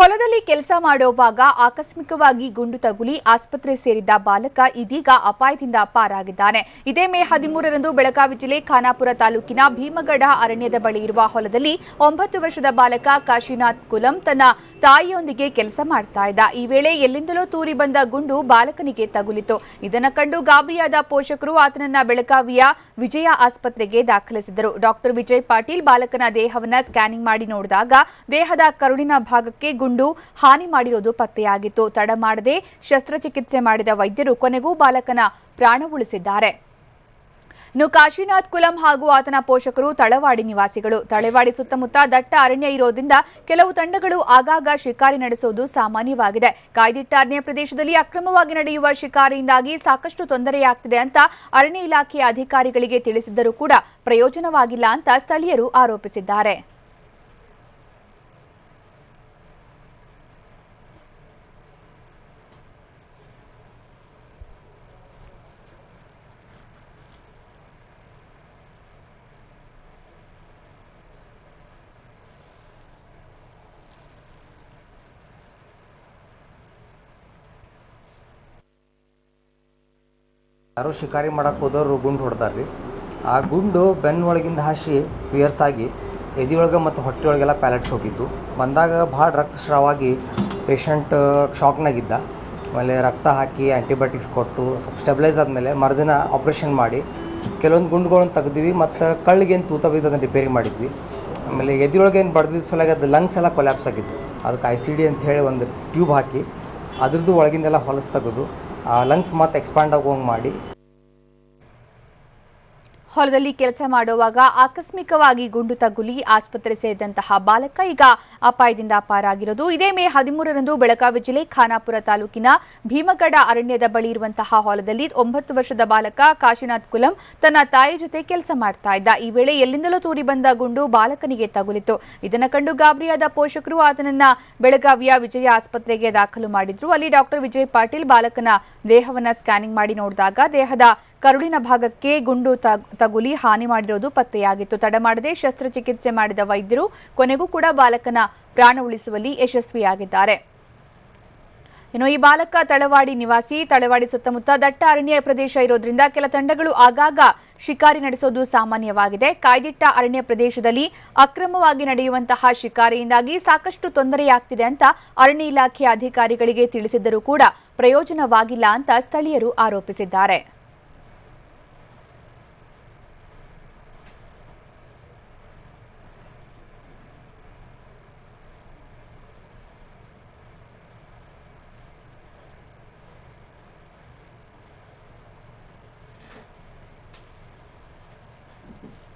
ಹೊಲದಲ್ಲಿ ಕೆಲಸ ಮಾಡುವಾಗ ಆಕಸ್ಮಿಕವಾಗಿ ಗುಂಡು ತಗುಲಿ ಆಸ್ಪತ್ರೆ ಸೇರಿದ್ದ ಬಾಲಕ ಇದೀಗ ಅಪಾಯದಿಂದ ಪಾರಾಗಿದ್ದಾನೆ. ಇದೇ ಮೇ ಹದಿಮೂರರಂದು ಬೆಳಗಾವಿ ಜಿಲ್ಲೆ ಖಾನಾಪುರ ತಾಲೂಕಿನ ಭೀಮಗಡ ಅರಣ್ಯದ ಬಳಿ ಇರುವ ಹೊಲದಲ್ಲಿ ಒಂಬತ್ತು ವರ್ಷದ ಬಾಲಕ ಕಾಶಿನಾಥ್ ಕುಲಂ ತನ್ನ ತಾಯಿಯೊಂದಿಗೆ ಕೆಲಸ ಮಾಡ್ತಾ ಇದ್ದ. ಈ ವೇಳೆ ಎಲ್ಲಿಂದಲೋ ತೂರಿ ಬಂದ ಗುಂಡು ಬಾಲಕನಿಗೆ ತಗುಲಿತು. ಇದನ್ನು ಕಂಡು ಗಾಬರಿಯಾದ ಪೋಷಕರು ಆತನನ್ನ ಬೆಳಗಾವಿಯ ವಿಜಯ ಆಸ್ಪತ್ರೆಗೆ ದಾಖಲಿಸಿದರು. ಡಾಕ್ಟರ್ ವಿಜಯ್ ಪಾಟೀಲ್ ಬಾಲಕನ ದೇಹವನ್ನ ಸ್ಕ್ಯಾನಿಂಗ್ ಮಾಡಿ ನೋಡಿದಾಗ ದೇಹದ ಕರುಣಿನ ಭಾಗಕ್ಕೆ ಗುಂಡು ಹಾನಿ ಮಾಡಿರೋದು ಪತ್ತೆಯಾಗಿತ್ತು. ತಡ ಮಾಡದೆ ಶಸ್ತ್ರಚಿಕಿತ್ಸೆ ಮಾಡಿದ ವೈದ್ಯರು ಕೊನೆಗೂ ಬಾಲಕನ ಪ್ರಾಣ ಉಳಿಸಿದ್ದಾರೆ. ಇನ್ನು ಕಾಶಿನಾಥ್ ಕುಲಂ ಹಾಗೂ ಆತನ ಪೋಷಕರು, ತಳವಾಡಿ ನಿವಾಸಿಗಳು. ತಳವಾಡಿ ಸುತ್ತಮುತ್ತ ದಟ್ಟ ಅರಣ್ಯ ಇರೋದ್ರಿಂದ ಕೆಲವು ತಂಡಗಳು ಆಗಾಗ ಶಿಕಾರಿ ನಡೆಸುವುದು ಸಾಮಾನ್ಯವಾಗಿದೆ. ಕಾಯ್ದಿಟ್ಟ ಅರಣ್ಯ ಪ್ರದೇಶದಲ್ಲಿ ಅಕ್ರಮವಾಗಿ ನಡೆಯುವ ಶಿಕಾರಿಯಿಂದಾಗಿ ಸಾಕಷ್ಟು ತೊಂದರೆಯಾಗ್ತಿದೆ ಅಂತ ಅರಣ್ಯ ಇಲಾಖೆಯ ಅಧಿಕಾರಿಗಳಿಗೆ ತಿಳಿಸಿದ್ದರೂ ಕೂಡ ಪ್ರಯೋಜನವಾಗಿಲ್ಲ ಅಂತ ಸ್ಥಳೀಯರು ಆರೋಪಿಸಿದ್ದಾರೆ. ಯಾರೋ ಶಿಕಾರಿ ಮಾಡಕ್ಕೆ ಹೋದವರು ಗುಂಡು ಹೊಡೆದಾರ್ರಿ. ಆ ಗುಂಡು ಬೆನ್ನ ಒಳಗಿಂದ ಹಾಸಿ ಪಿಯರ್ಸ್ ಆಗಿ ಎದೆಯೊಳಗೆ ಮತ್ತು ಹೊಟ್ಟೆಯೊಳಗೆಲ್ಲ ಪ್ಯಾಲೆಟ್ಸ್ ಹೋಗಿತ್ತು. ಬಂದಾಗ ಭಾಳ ರಕ್ತಸ್ರಾವಾಗಿ ಪೇಷಂಟ್ ಶಾಕ್ನಾಗಿದ್ದ ಆಮೇಲೆ ರಕ್ತ ಹಾಕಿ ಆ್ಯಂಟಿಬಯೋಟಿಕ್ಸ್ ಕೊಟ್ಟು ಸ್ವಲ್ಪ ಸ್ಟೆಬಿಲೈಸ್ ಆದಮೇಲೆ ಮರುದಿನ ಆಪ್ರೇಷನ್ ಮಾಡಿ ಕೆಲವೊಂದು ಗುಂಡುಗಳನ್ನು ತೆಗ್ದಿವಿ ಮತ್ತು ಕಳ್ಳಿಗೇನು ತೂತ ಬಿದ್ದು ಅದನ್ನು ರಿಪೇರಿ ಮಾಡಿದ್ವಿ. ಆಮೇಲೆ ಎದೆಯೊಳಗೆ ಏನು ಬಡ್ದಿದ್ದ ಸಲುವಾಗಿ ಅದು ಲಂಗ್ಸ್ ಎಲ್ಲ ಕೊಲ್ಯಾಪ್ಸ್ ಆಗಿತ್ತು. ಅದಕ್ಕೆ ಐ ಸಿ ಡಿ ಅಂತ ಹೇಳಿ ಒಂದು ಟ್ಯೂಬ್ ಹಾಕಿ ಅದ್ರದ್ದು ಒಳಗಿಂದೆಲ್ಲ ಹೊಲಸು ತೆಗೆದು ಲಂಗ್ಸ್ ಮತ್ತೆ ಎಕ್ಸ್ಪಾಂಡ್ ಆಗುವಂಗೆ ಮಾಡಿ. ಹೊಲದಲ್ಲಿ ಕೆಲಸ ಮಾಡುವಾಗ ಆಕಸ್ಮಿಕವಾಗಿ ಗುಂಡು ತಗುಲಿ ಆಸ್ಪತ್ರೆ ಸೇರಿದಂತಹ ಬಾಲಕ ಈಗ ಅಪಾಯದಿಂದ ಪಾರಾಗಿರೋದು. ಇದೇ ಮೇ ಹದಿಮೂರರಂದು ಬೆಳಗಾವಿ ಜಿಲ್ಲೆ ಖಾನಾಪುರ ತಾಲೂಕಿನ ಭೀಮಗಡ ಅರಣ್ಯದ ಬಳಿ ಇರುವಂತಹ ಹೊಲದಲ್ಲಿ ಒಂಬತ್ತು ವರ್ಷದ ಬಾಲಕ ಕಾಶಿನಾಥ್ ಕುಲಂ ತನ್ನ ತಾಯಿ ಜೊತೆ ಕೆಲಸ ಮಾಡ್ತಾ ಇದ್ದ. ಈ ವೇಳೆ ಎಲ್ಲಿಂದಲೂ ತೂರಿ ಬಂದ ಗುಂಡು ಬಾಲಕನಿಗೆ ತಗುಲಿತು ಇದನ್ನು ಕಂಡು ಗಾಬರಿಯಾದ ಪೋಷಕರು ಆತನನ್ನ ಬೆಳಗಾವಿಯ ವಿಜಯ ಆಸ್ಪತ್ರೆಗೆ ದಾಖಲು ಮಾಡಿದ್ರು. ಅಲ್ಲಿ ಡಾಕ್ಟರ್ ವಿಜಯ್ ಪಾಟೀಲ್ ಬಾಲಕನ ದೇಹವನ್ನ ಸ್ಕ್ಯಾನಿಂಗ್ ಮಾಡಿ ನೋಡಿದಾಗ ದೇಹದ ಕರುಳಿನ ಭಾಗಕ್ಕೆ ಗುಂಡು ತಗ್- ತಗುಲಿ ಹಾನಿ ಮಾಡಿರೋದು ಪತ್ತೆಯಾಗಿತ್ತು. ತಡ ಮಾಡದೆ ಶಸ್ತ್ರಚಿಕಿತ್ಸೆ ಮಾಡಿದ ವೈದ್ಯರು ಕೊನೆಗೂ ಕೂಡ ಬಾಲಕನ ಪ್ರಾಣ ಉಳಿಸುವಲ್ಲಿ ಯಶಸ್ವಿಯಾಗಿದ್ದಾರೆ. ಇನ್ನು ಈ ಬಾಲಕ ತಳವಾಡಿ ನಿವಾಸಿ, ತಳವಾಡಿ ಸುತ್ತಮುತ್ತ ದಟ್ಟ ಅರಣ್ಯ ಪ್ರದೇಶ ಇರೋದ್ರಿಂದ ಕೆಲ ತಂಡಗಳು ಆಗಾಗ ಶಿಕಾರಿ ನಡೆಸೋದು ಸಾಮಾನ್ಯವಾಗಿದೆ. ಕಾಯ್ದಿಟ್ಟ ಅರಣ್ಯ ಪ್ರದೇಶದಲ್ಲಿ ಅಕ್ರಮವಾಗಿ ನಡೆಯುವಂತಹ ಶಿಕಾರಿಯಿಂದಾಗಿ ಸಾಕಷ್ಟು ತೊಂದರೆಯಾಗ್ತಿದೆ ಅಂತ ಅರಣ್ಯ ಇಲಾಖೆಯ ಅಧಿಕಾರಿಗಳಿಗೆ ತಿಳಿಸಿದ್ದರೂ ಕೂಡ ಪ್ರಯೋಜನವಾಗಿಲ್ಲ ಅಂತ ಸ್ಥಳೀಯರು ಆರೋಪಿಸಿದ್ದಾರೆ.